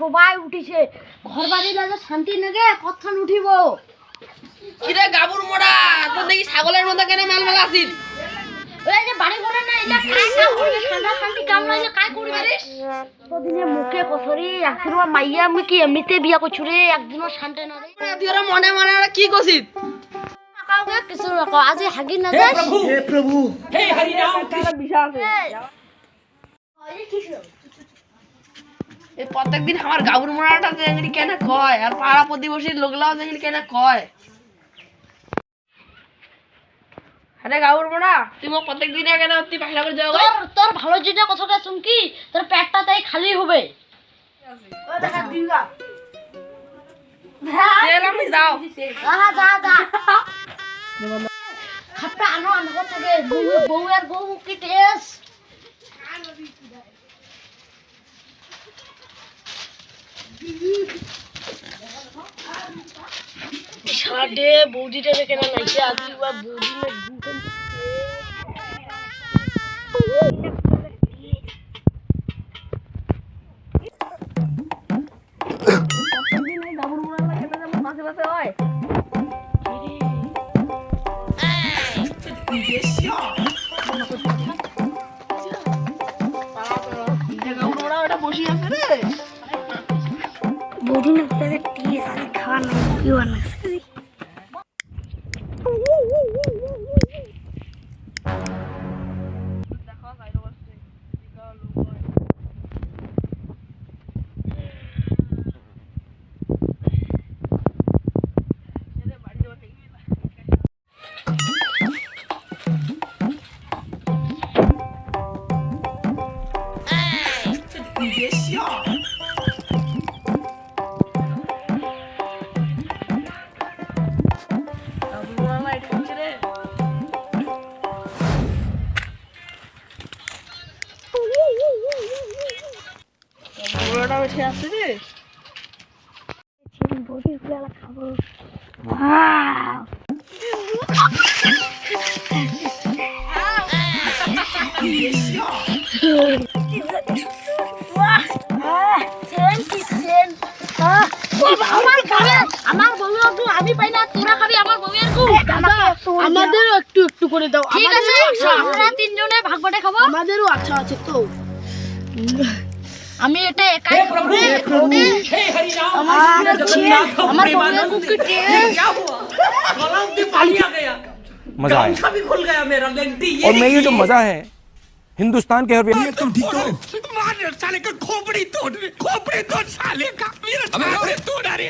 সবাই উঠিছে। ঘর বাড়ি লাগে শান্তি নেগে কখন উঠিব? কিরে গাবুর মোড়া তোর দেখি ছাগলের মতো কেন মেল মেলা আসিস ওই যে বাড়ি ঘরে না এটা কাই না করবে ঠান্ডা শান্তি কাম লাগে কাই করবে রে তোদিনে মুখে কসরি একদিন মাইয়া আমি কি এমনিতে বিয়া করছু রে একদিনও শান্তি না রে। তুই ওরা মনে মনে কি করছিস? কাউকে কিছু নকও আজি হাগি না যাস এই প্রত্যেকদিন আমার গাবুর মোড়াটা কেন কয়? আর পাড়া প্রতিবেশীর লোকলাও কেন কয়? আরে গাবুর মোড়া তুই মোক প্রত্যেক দিনে কেন তুই করে যাও তোর তোর ভালো যেটা কথাটা শুন কি? তোর পেটটা তাই খালি হবে। তেল আমি যাও। আহা যা যা। খাপটা আনো আনো থেকে বউ বউ আর বউ কি টেস্ট? সাডে বৌদিটা কেন নাইছে আজি বা বৌদি না গাবুর মোড়া কেন যেমন মাঝে মাঝে হয়। বৌদি না তাদের টেস্ট আজি খাওয়া না কি বানা মোড়াটা বসে আছে রে খাব আমার আমি পাই না তোরা খাবি আমার গু আমাদেরও একটু একটু করে দাও। ঠিক আছে আমরা তিনজনে ভাগ বাটে খাব। আমাদেরও আচ্ছা আছে তো। আমি এটা একাই খাবো আমার আমার বউয়ের গু কি টেস্ট मजा आया और मैं ये जो मजा है हिंदुस्तान के हर साले का खोपड़ी तोड़ खोपड़ी तोड़ साले का मेरा साले तोड़ अरे